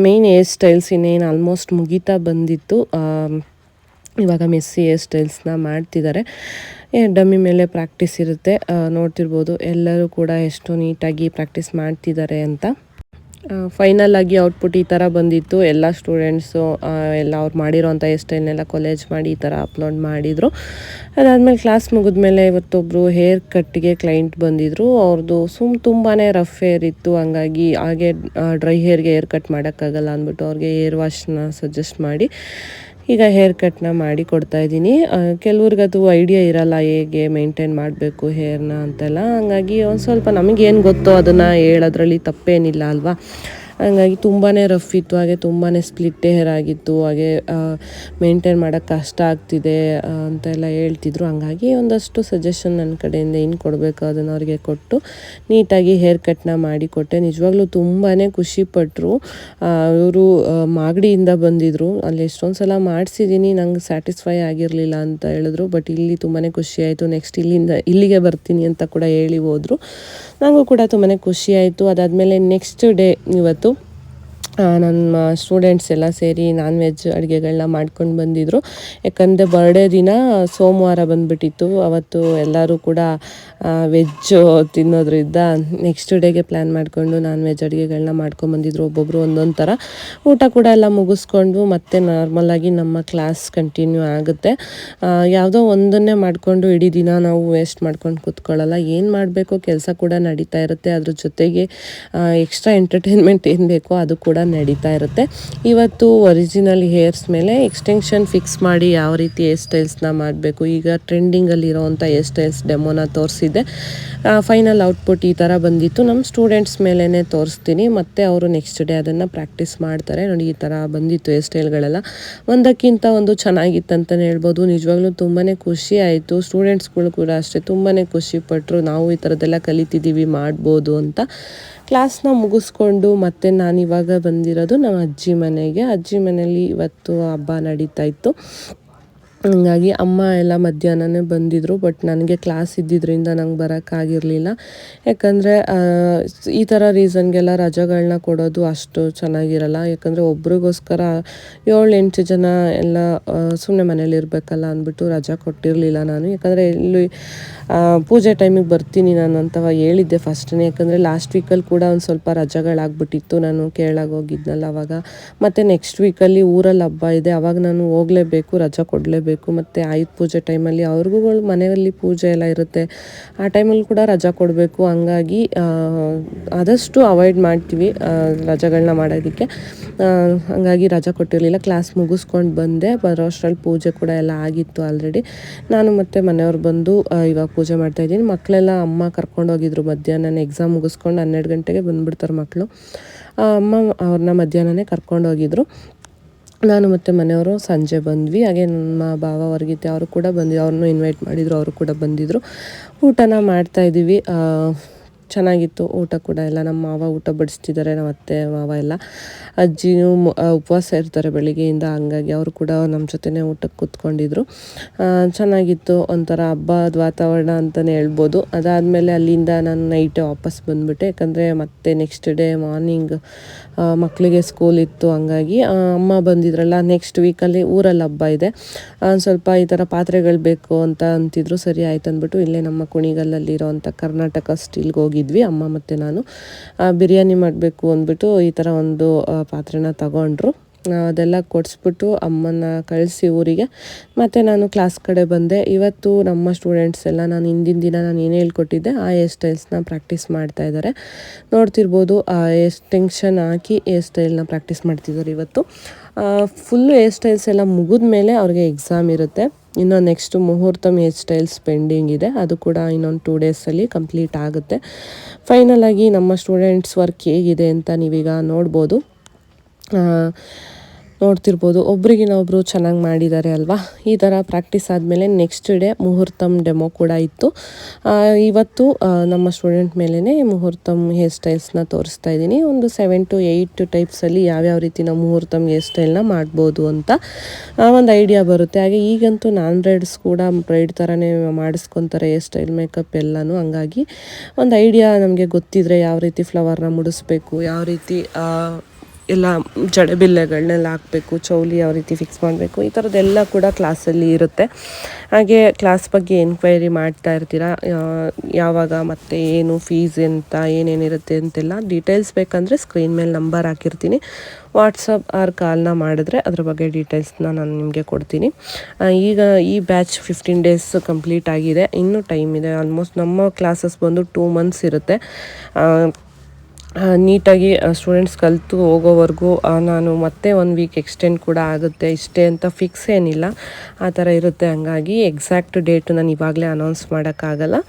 [SPEAKER 2] ಮೇಯ್ನ್ ಹೇರ್ ಸ್ಟೈಲ್ಸ್ ಇನ್ನೇನು ಆಲ್ಮೋಸ್ಟ್ ಮುಗೀತಾ ಬಂದಿತ್ತು. ಇವಾಗ ಮೆಸ್ಸಿ ಹೇರ್ ಸ್ಟೈಲ್ಸ್ನ ಮಾಡ್ತಿದ್ದಾರೆ ಡಮ್ಮಿ ಮೇಲೆ ಪ್ರಾಕ್ಟೀಸ್ ಇರುತ್ತೆ. ನೋಡ್ತಿರ್ಬೋದು. ಎಲ್ಲರೂ ಕೂಡ ಎಷ್ಟು ನೀಟಾಗಿ ಪ್ರಾಕ್ಟೀಸ್ ಮಾಡ್ತಿದ್ದಾರೆ ಅಂತ. ಫೈನಲ್ ಆಗಿ ಔಟ್ಪುಟ್ ಈ ಥರ ಬಂದಿತ್ತು. ಎಲ್ಲ ಸ್ಟೂಡೆಂಟ್ಸು ಎಲ್ಲ ಅವ್ರು ಮಾಡಿರೋಂಥ ಸ್ಟೈಲ್ನೆಲ್ಲ ಕಾಲೇಜ್ ಮಾಡಿ ಈ ಥರ ಅಪ್ಲೋಡ್ ಮಾಡಿದರು. ಅದಾದಮೇಲೆ ಕ್ಲಾಸ್ ಮುಗಿದ ಮೇಲೆ ಇವತ್ತೊಬ್ಬರು ಹೇರ್ ಕಟ್ಗೆ ಕ್ಲೈಂಟ್ ಬಂದಿದ್ದರು ಅವ್ರದ್ದು ಸುಮ್ ತುಂಬಾ ರಫ್ ಹೇರ್ ಇತ್ತು. ಹಂಗಾಗಿ ಹಾಗೆ ಡ್ರೈ ಹೇರ್ಗೆ ಹೇರ್ ಕಟ್ ಮಾಡೋಕ್ಕಾಗಲ್ಲ ಅಂದ್ಬಿಟ್ಟು ಅವ್ರಿಗೆ ಹೇರ್ ವಾಶ್ನ ಸಜೆಸ್ಟ್ ಮಾಡಿ. ಈಗ ಹೇರ್ ಕಟ್ನ ಮಾಡಿ ಕೊಡ್ತಾ ಇದ್ದೀನಿ. ಕೆಲವ್ರಿಗೆ ಅದು ಐಡಿಯಾ ಇರಲ್ಲ, ಹೇಗೆ ಮೇಂಟೈನ್ ಮಾಡಬೇಕು ಹೇರ್ನ ಅಂತೆಲ್ಲ. ಹಂಗಾಗಿ ಒಂದು ಸ್ವಲ್ಪ ನಮಗೇನು ಗೊತ್ತೋ ಅದನ್ನು ಹೇಳೋದ್ರಲ್ಲಿ ತಪ್ಪೇನಿಲ್ಲ ಅಲ್ವಾ? ಹಂಗಾಗಿ ತುಂಬಾ ರಫ್ ಇತ್ತು, ಹಾಗೆ ತುಂಬಾ ಸ್ಪ್ಲಿಟ್ ಹೇರ್ ಆಗಿತ್ತು, ಹಾಗೆ ಮೇಂಟೈನ್ ಮಾಡೋಕ್ಕೆ ಕಷ್ಟ ಆಗ್ತಿದೆ ಅಂತ ಅಂತೆಲ್ಲ ಹೇಳ್ತಿದ್ರು. ಹಂಗಾಗಿ ಒಂದಷ್ಟು ಸಜೆಷನ್ ನನ್ನ ಕಡೆಯಿಂದ ಏನು ಕೊಡಬೇಕು, ಅದನ್ನು ಅವ್ರಿಗೆ ಕೊಟ್ಟು ನೀಟಾಗಿ ಹೇರ್ ಕಟ್ನ ಮಾಡಿಕೊಟ್ಟೆ ನಿಜವಾಗ್ಲೂ ತುಂಬಾ ಖುಷಿಪಟ್ಟರು ಅವರು ಮಾಗಡಿಯಿಂದ ಬಂದಿದ್ದರು ಅಲ್ಲಿ ಎಷ್ಟೊಂದು ಸಲ ಮಾಡಿಸಿದ್ದೀನಿ ನಂಗೆ ಸ್ಯಾಟಿಸ್ಫೈ ಆಗಿರಲಿಲ್ಲ ಅಂತ ಹೇಳಿದ್ರು ಬಟ್ ಇಲ್ಲಿ ತುಂಬಾ ಖುಷಿ ಆಯಿತು. ನೆಕ್ಸ್ಟ್ ಇಲ್ಲಿಂದ, ಇಲ್ಲಿಗೆ ಬರ್ತೀನಿ ಅಂತ ಕೂಡ ಹೇಳಿ ಹೋದರು. ನನಗೂ ಕೂಡ ತುಂಬಾ ಖುಷಿ ಆಯಿತು. ಅದಾದಮೇಲೆ ನೆಕ್ಸ್ಟ್ ಡೇ ಇವತ್ತು ನಮ್ಮ ಸ್ಟೂಡೆಂಟ್ಸ್ ಎಲ್ಲ ಸೇರಿ ನಾನ್ ವೆಜ್ ಅಡುಗೆಗಳನ್ನ ಮಾಡ್ಕೊಂಡು ಬಂದಿದ್ರು. ಯಾಕಂದರೆ ಬರ್ಡೇ ದಿನ ಸೋಮವಾರ ಬಂದುಬಿಟ್ಟಿತ್ತು. ಅವತ್ತು ಎಲ್ಲರೂ ಕೂಡ ವೆಜ್ಜು ತಿನ್ನೋದ್ರಿಂದ ನೆಕ್ಸ್ಟ್ ಡೇಗೆ ಪ್ಲ್ಯಾನ್ ಮಾಡಿಕೊಂಡು ನಾನ್ ವೆಜ್ ಅಡುಗೆಗಳನ್ನ ಮಾಡ್ಕೊಂಬಂದಿದ್ರು ಒಬ್ಬೊಬ್ಬರು ಒಂದೊಂದು ಥರ. ಊಟ ಕೂಡ ಎಲ್ಲ ಮುಗಿಸ್ಕೊಂಡು ಮತ್ತೆ ನಾರ್ಮಲಾಗಿ ನಮ್ಮ ಕ್ಲಾಸ್ ಕಂಟಿನ್ಯೂ ಆಗುತ್ತೆ. ಯಾವುದೋ ಒಂದನ್ನೇ ಮಾಡಿಕೊಂಡು ಇಡೀ ದಿನ ನಾವು ವೇಸ್ಟ್ ಮಾಡ್ಕೊಂಡು ಕೂತ್ಕೊಳ್ಳಲ್ಲ. ಏನು ಮಾಡಬೇಕು ಕೆಲಸ ಕೂಡ ನಡೀತಾ ಇರುತ್ತೆ. ಅದ್ರ ಜೊತೆಗೆ ಎಕ್ಸ್ಟ್ರಾ ಎಂಟರ್ಟೈನ್ಮೆಂಟ್ ಏನು ಬೇಕೋ ಅದು ಕೂಡ ನಡೀತಾ ಇರುತ್ತೆ. ಇವತ್ತು ಒರಿಜಿನಲ್ ಹೇರ್ಸ್ ಮೇಲೆ ಎಕ್ಸ್ಟೆನ್ಷನ್ ಫಿಕ್ಸ್ ಮಾಡಿ ಯಾವ ರೀತಿ ಹೇರ್ ಸ್ಟೈಲ್ಸ್ನ ಮಾಡಬೇಕು, ಈಗ ಟ್ರೆಂಡಿಂಗಲ್ಲಿ ಇರೋವಂಥ ಹೇರ್ ಸ್ಟೈಲ್ಸ್ ಡೆಮೋನ ತೋರಿಸಿದ್ದೆ. ಫೈನಲ್ ಔಟ್ಪುಟ್ ಈ ಥರ ಬಂದಿತ್ತು. ನಮ್ಮ ಸ್ಟೂಡೆಂಟ್ಸ್ ಮೇಲೇ ತೋರಿಸ್ತೀನಿ. ಮತ್ತು ಅವರು ನೆಕ್ಸ್ಟ್ ಡೇ ಅದನ್ನು ಪ್ರಾಕ್ಟೀಸ್ ಮಾಡ್ತಾರೆ. ನೋಡಿ, ಈ ಥರ ಬಂದಿತ್ತು ಹೇರ್ ಸ್ಟೈಲ್ಗಳೆಲ್ಲ ಒಂದಕ್ಕಿಂತ ಒಂದು ಚೆನ್ನಾಗಿತ್ತು ಅಂತಲೇ ಹೇಳ್ಬೋದು. ನಿಜವಾಗ್ಲೂ ತುಂಬಾ ಖುಷಿ ಆಯಿತು. ಸ್ಟೂಡೆಂಟ್ಸ್ಗಳು ಕೂಡ ಅಷ್ಟೇ ತುಂಬಾ ಖುಷಿಪಟ್ಟರು ನಾವು ಈ ಥರದ್ದೆಲ್ಲ ಕಲಿತಿದ್ದೀವಿ, ಮಾಡ್ಬೋದು ಅಂತ. ಕ್ಲಾಸ್ನ ಮುಗಿಸ್ಕೊಂಡು ಮತ್ತೆ ನಾನು ಇವಾಗ ಬಂದಿರೋದು ನಮ್ಮ ಅಜ್ಜಿ ಮನೆಗೆ. ಅಜ್ಜಿ ಮನೇಲಿ ಇವತ್ತು ಹಬ್ಬ ನಡೀತಾ ಇತ್ತು. ಹಂಗಾಗಿ ಅಮ್ಮ ಎಲ್ಲ ಮಧ್ಯಾಹ್ನನೇ ಬಂದಿದ್ದರು ಬಟ್ ನನಗೆ ಕ್ಲಾಸ್ ಇದ್ದಿದ್ದರಿಂದ ನಂಗೆ ಬರೋಕ್ಕಾಗಿರಲಿಲ್ಲ ಯಾಕಂದರೆ ಈ ಥರ ರೀಸನ್ಗೆಲ್ಲ ರಜೆಗಳನ್ನ ಕೊಡೋದು ಅಷ್ಟು ಚೆನ್ನಾಗಿರಲ್ಲ. ಯಾಕಂದರೆ ಒಬ್ರಿಗೋಸ್ಕರ ಏಳು ಎಂಟು ಜನ ಎಲ್ಲ ಸುಮ್ಮನೆ ಮನೇಲಿ ಇರಬೇಕಲ್ಲ ಅಂದ್ಬಿಟ್ಟು ರಜಾ ಕೊಟ್ಟಿರಲಿಲ್ಲ ನಾನು. ಯಾಕಂದರೆ ಇಲ್ಲಿ ಪೂಜೆ ಟೈಮಿಗೆ ಬರ್ತೀನಿ ನಾನು ಅಂತ ಹೇಳಿದ್ದೆ ಫಸ್ಟೇ ಯಾಕಂದರೆ ಲಾಸ್ಟ್ ವೀಕಲ್ಲಿ ಕೂಡ ಒಂದು ಸ್ವಲ್ಪ ರಜೆಗಳಾಗ್ಬಿಟ್ಟಿತ್ತು. ನಾನು ಕೇರಳಾಗ ಹೋಗಿದ್ನಲ್ಲ ಅವಾಗ. ಮತ್ತು ನೆಕ್ಸ್ಟ್ ವೀಕಲ್ಲಿ ಊರಲ್ಲಿ ಹಬ್ಬ ಇದೆ. ಅವಾಗ ನಾನು ಹೋಗಲೇಬೇಕು, ರಜಾ ಕೊಡಲೇಬೇಕು. ಮತ್ತು ಆಯುಧ ಪೂಜೆ ಟೈಮಲ್ಲಿ ಅವ್ರಿಗೂಗಳು ಮನೆಯಲ್ಲಿ ಪೂಜೆ ಎಲ್ಲ ಇರುತ್ತೆ. ಆ ಟೈಮಲ್ಲಿ ಕೂಡ ರಜಾ ಕೊಡಬೇಕು. ಹಂಗಾಗಿ ಆದಷ್ಟು ಅವಾಯ್ಡ್ ಮಾಡ್ತೀವಿ ರಜಗಳನ್ನ ಮಾಡೋದಕ್ಕೆ. ಹಂಗಾಗಿ ರಜಾ ಕೊಟ್ಟಿರಲಿಲ್ಲ. ಕ್ಲಾಸ್ ಮುಗಿಸ್ಕೊಂಡು ಬಂದೆ. ಬರೋ ಅಷ್ಟರಲ್ಲಿ ಪೂಜೆ ಕೂಡ ಎಲ್ಲ ಆಗಿತ್ತು ಆಲ್ರೆಡಿ ನಾನು ಮತ್ತು ಮನೆಯವ್ರು ಬಂದು ಇವಾಗ ಪೂಜೆ ಮಾಡ್ತಾ ಇದ್ದೀನಿ. ಮಕ್ಕಳೆಲ್ಲ ಅಮ್ಮ ಕರ್ಕೊಂಡು ಹೋಗಿದ್ರು ಮಧ್ಯಾಹ್ನ ಎಕ್ಸಾಮ್ ಮುಗಿಸ್ಕೊಂಡು ಹನ್ನೆರಡು ಗಂಟೆಗೆ ಬಂದುಬಿಡ್ತಾರೆ ಮಕ್ಕಳು. ಅಮ್ಮ ಅವ್ರನ್ನ ಮಧ್ಯಾಹ್ನನೇ ಕರ್ಕೊಂಡು ಹೋಗಿದ್ರು. ನಾನು ಮತ್ತು ಮನೆಯವರು ಸಂಜೆ ಬಂದ್ವಿ. ಹಾಗೆ ನಮ್ಮ ಭಾವ ವರ್ಗಿತೆ, ಅವರು ಕೂಡ ಬಂದ್ವಿ. ಅವ್ರನ್ನೂ ಇನ್ವೈಟ್ ಮಾಡಿದರು, ಅವರು ಕೂಡ ಬಂದಿದ್ದರು ಊಟನ ಮಾಡ್ತಾಯಿದ್ದೀವಿ ಚೆನ್ನಾಗಿತ್ತು ಊಟ ಕೂಡ ಎಲ್ಲ. ನಮ್ಮ ಮಾವ ಊಟ ಬಡಿಸ್ತಿದ್ದಾರೆ, ನಮ್ಮ ಅತ್ತೆ, ಮಾವ ಎಲ್ಲ. ಅಜ್ಜಿನೂ ಉಪವಾಸ ಇರ್ತಾರೆ ಬೆಳಿಗ್ಗೆಯಿಂದ, ಹಂಗಾಗಿ ಅವರು ಕೂಡ ನಮ್ಮ ಜೊತೆನೇ ಊಟಕ್ಕೆ ಕೂತ್ಕೊಂಡಿದ್ರು. ಚೆನ್ನಾಗಿತ್ತು ಒಂಥರ ಹಬ್ಬದ ವಾತಾವರಣ ಅಂತಲೇ ಹೇಳ್ಬೋದು. ಅದಾದಮೇಲೆ ಅಲ್ಲಿಂದ ನಾನು ನೈಟ್ ವಾಪಸ್ ಬಂದುಬಿಟ್ಟೆ. ಯಾಕಂದರೆ ಮತ್ತೆ ನೆಕ್ಸ್ಟ್ ಡೇ ಮಾರ್ನಿಂಗ್ ಮಕ್ಕಳಿಗೆ ಸ್ಕೂಲ್ ಇತ್ತು, ಹಂಗಾಗಿ ಅಮ್ಮ ಬಂದಿದ್ರಲ್ಲ ನೆಕ್ಸ್ಟ್ ವೀಕಲ್ಲಿ ಊರಲ್ಲಿ ಹಬ್ಬ ಇದೆ. ಸ್ವಲ್ಪ ಈ ಥರ ಪಾತ್ರೆಗಳು ಬೇಕು ಅಂತ ಅಂತಿದ್ರು. ಸರಿ ಆಯ್ತು ಅಂದ್ಬಿಟ್ಟು ಇಲ್ಲೇ ನಮ್ಮ ಕುಣಿಗಲ್ಲಲ್ಲಿರೋವಂಥ ಕರ್ನಾಟಕ ಸ್ಟೀಲ್ಗೆ ಹೋಗಿದ್ವಿ, ಅಮ್ಮ ಮತ್ತು ನಾನು. ಬಿರಿಯಾನಿ ಮಾಡಬೇಕು ಅಂದ್ಬಿಟ್ಟು ಈ ಥರ ಒಂದು ಪಾತ್ರೆನ ತಗೊಂಡ್ರು. ಅದೆಲ್ಲ ಕೊಡಿಸ್ಬಿಟ್ಟು ಅಮ್ಮನ ಕಳಿಸಿ ಊರಿಗೆ. ಮತ್ತು ನಾನು ಕ್ಲಾಸ್ ಕಡೆ ಬಂದೆ. ಇವತ್ತು ನಮ್ಮ ಸ್ಟೂಡೆಂಟ್ಸ್ ಎಲ್ಲ ನಾನು ಹಿಂದಿನ ದಿನ ನಾನು ಏನು ಹೇಳ್ಕೊಟ್ಟಿದ್ದೆ, ಆ ಹೇರ್ ಸ್ಟೈಲ್ಸ್ನ ಪ್ರಾಕ್ಟೀಸ್ ಮಾಡ್ತಾ ಇದ್ದಾರೆ. ನೋಡ್ತಿರ್ಬೋದು, ಆ ಎಕ್ಸ್ಟೆನ್ಷನ್ ಹಾಕಿ ಹೇರ್ ಸ್ಟೈಲ್ನ ಪ್ರಾಕ್ಟೀಸ್ ಮಾಡ್ತಿದ್ದಾರೆ ಇವತ್ತು. ಫುಲ್ಲು ಹೇರ್ ಸ್ಟೈಲ್ಸ್ ಎಲ್ಲ ಮುಗಿದ ಮೇಲೆ ಅವ್ರಿಗೆ ಎಕ್ಸಾಮ್ ಇರುತ್ತೆ. ಇನ್ನು ನೆಕ್ಸ್ಟ್ ಮುಹೂರ್ತಮ್ ಹೇರ್ ಸ್ಟೈಲ್ಸ್ ಪೆಂಡಿಂಗ್ ಇದೆ. ಅದು ಕೂಡ ಇನ್ನೊಂದು ಟೂ ಡೇಸಲ್ಲಿ ಕಂಪ್ಲೀಟ್ ಆಗುತ್ತೆ. ಫೈನಲ್ ಆಗಿ ನಮ್ಮ ಸ್ಟೂಡೆಂಟ್ಸ್ ವರ್ಕ್ ಹೇಗಿದೆ ಅಂತ ನೀವೀಗ ನೋಡ್ಬೋದು. ನೋಡ್ತಿರ್ಬೋದು. ಒಬ್ಬರು ಚೆನ್ನಾಗಿ ಮಾಡಿದ್ದಾರೆ ಅಲ್ವಾ? ಈ ಥರ ಪ್ರಾಕ್ಟೀಸ್ ಆದಮೇಲೆ ನೆಕ್ಸ್ಟ್ ಡೇ ಮುಹೂರ್ತಮ್ ಡೆಮೋ ಕೂಡ ಇತ್ತು. ಇವತ್ತು ನಮ್ಮ ಸ್ಟೂಡೆಂಟ್ ಮೇಲೇ ಮುಹೂರ್ತಮ್ ಹೇರ್ ಸ್ಟೈಲ್ಸ್ನ ತೋರಿಸ್ತಾ ಇದ್ದೀನಿ. ಒಂದು ಸೆವೆನ್ ಟು ಏಯ್ಟ್ ಟೈಪ್ಸಲ್ಲಿ ಯಾವ್ಯಾವ ರೀತಿ ನಾವು ಮುಹೂರ್ತಮ್ ಹೇರ್ ಸ್ಟೈಲ್ನ ಮಾಡ್ಬೋದು ಅಂತ ಒಂದು ಐಡಿಯಾ ಬರುತ್ತೆ. ಹಾಗೆ ಈಗಂತೂ ನಾನ್ ಬ್ರೈಡ್ಸ್ ಕೂಡ ಬ್ರೈಡ್ ಥರನೇ ಮಾಡಿಸ್ಕೊತಾರೆ ಹೇರ್ ಸ್ಟೈಲ್ ಮೇಕಪ್ ಎಲ್ಲನೂ. ಹಂಗಾಗಿ ಒಂದು ಐಡಿಯಾ ನಮಗೆ ಗೊತ್ತಿದ್ರೆ ಯಾವ ರೀತಿ ಫ್ಲವರ್ನ ಮುಡಿಸ್ಬೇಕು, ಯಾವ ರೀತಿ ಎಲ್ಲ ಜಡೆಬಿಲ್ಲೆಗಳನ್ನೆಲ್ಲ ಹಾಕಬೇಕು, ಚೌಲಿ ಯಾವ ರೀತಿ ಫಿಕ್ಸ್ ಮಾಡಬೇಕು, ಈ ಥರದ್ದೆಲ್ಲ ಕೂಡ ಕ್ಲಾಸಲ್ಲಿ ಇರುತ್ತೆ. ಹಾಗೆ ಕ್ಲಾಸ್ ಬಗ್ಗೆ ಎನ್ಕ್ವೈರಿ ಮಾಡ್ತಾ ಇರ್ತೀರಾ? ಯಾವಾಗ ಮತ್ತು ಏನು ಫೀಸ್ ಎಂತ, ಏನೇನಿರುತ್ತೆ ಅಂತೆಲ್ಲ ಡೀಟೇಲ್ಸ್ ಬೇಕಂದರೆ ಸ್ಕ್ರೀನ್ ಮೇಲೆ ನಂಬರ್ ಹಾಕಿರ್ತೀನಿ. ವಾಟ್ಸಪ್ ಆರ್ ಕಾಲ್ನ ಮಾಡಿದ್ರೆ ಅದ್ರ ಬಗ್ಗೆ ಡೀಟೇಲ್ಸ್ನ ನಾನು ನಿಮಗೆ ಕೊಡ್ತೀನಿ. ಈಗ ಈ ಬ್ಯಾಚ್ ಫಿಫ್ಟೀನ್ ಡೇಸ್ ಕಂಪ್ಲೀಟ್ ಆಗಿದೆ. ಇನ್ನೂ ಟೈಮ್ ಇದೆ. ಆಲ್ಮೋಸ್ಟ್ ನಮ್ಮ ಕ್ಲಾಸಸ್ ಬಂದು ಟೂ ಮಂತ್ಸ್ ಇರುತ್ತೆ. ನೀಟಾಗಿ ಸ್ಟೂಡೆಂಟ್ಸ್ ಕಲಿತು ಹೋಗೋವರೆಗೂ ನಾನು ಮತ್ತೆ ಒಂದು ವೀಕ್ ಎಕ್ಸ್ಟೆಂಡ್ ಕೂಡ ಆಗುತ್ತೆ. ಇಷ್ಟೇ ಅಂತ ಫಿಕ್ಸ್ ಏನಿಲ್ಲ. ಆ ಥರ ಇರುತ್ತೆ. ಹಂಗಾಗಿ ಎಕ್ಸಾಕ್ಟ್ ಡೇಟ್ ನಾನು ಇವಾಗಲೇ ಅನೌನ್ಸ್ ಮಾಡೋಕ್ಕಾಗಲ್ಲ.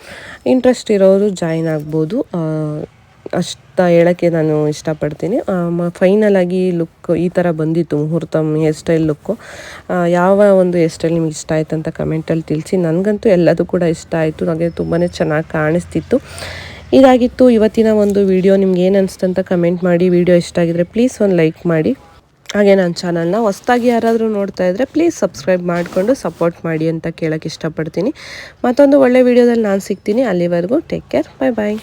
[SPEAKER 2] ಇಂಟ್ರೆಸ್ಟ್ ಇರೋರು ಜಾಯಿನ್ ಆಗ್ಬೋದು. ಅಷ್ಟು ಹೇಳೋಕ್ಕೆ ನಾನು ಇಷ್ಟಪಡ್ತೀನಿ. ಫೈನಲ್ ಆಗಿ ಲುಕ್ ಈ ಥರ ಬಂದಿತ್ತು, ಮುಹೂರ್ತ ಹೇರ್ ಸ್ಟೈಲ್ ಲುಕ್ಕು ಯಾವ ಒಂದು ಹೇರ್ ಸ್ಟೈಲ್ ನಿಮ್ಗೆ ಇಷ್ಟ ಆಯ್ತು ಅಂತ ಕಮೆಂಟಲ್ಲಿ ತಿಳಿಸಿ. ನನಗಂತೂ ಎಲ್ಲದೂ ಕೂಡ ಇಷ್ಟ ಆಯಿತು. ನನಗೆ ತುಂಬಾ ಚೆನ್ನಾಗಿ ಕಾಣಿಸ್ತಿತ್ತು. ಇದಾಗಿತ್ತು ಇವತ್ತಿನ ಒಂದು ವಿಡಿಯೋ ನಿಮ್ಗೆ ಏನು ಅನಿಸ್ತಂತ ಕಮೆಂಟ್ ಮಾಡಿ. ವಿಡಿಯೋ ಇಷ್ಟ ಆಗಿದ್ರೆ ಪ್ಲೀಸ್ ಒಂದು ಲೈಕ್ ಮಾಡಿ. ಹಾಗೆ ನನ್ನ ಚಾನಲ್ನ ಹೊಸ್ದಾಗಿ ಯಾರಾದರೂ ನೋಡ್ತಾ ಇದ್ದರೆ ಪ್ಲೀಸ್ ಸಬ್ಸ್ಕ್ರೈಬ್ ಮಾಡಿಕೊಂಡು ಸಪೋರ್ಟ್ ಮಾಡಿ ಅಂತ ಕೇಳೋಕ್ಕೆ ಇಷ್ಟಪಡ್ತೀನಿ. ಮತ್ತೊಂದು ಒಳ್ಳೆ ವಿಡಿಯೋದಲ್ಲಿ ನಾನು ಸಿಗ್ತೀನಿ. ಅಲ್ಲಿವರೆಗೂ ಟೇಕ್ ಕೇರ್ ಬಾಯ್ ಬಾಯ್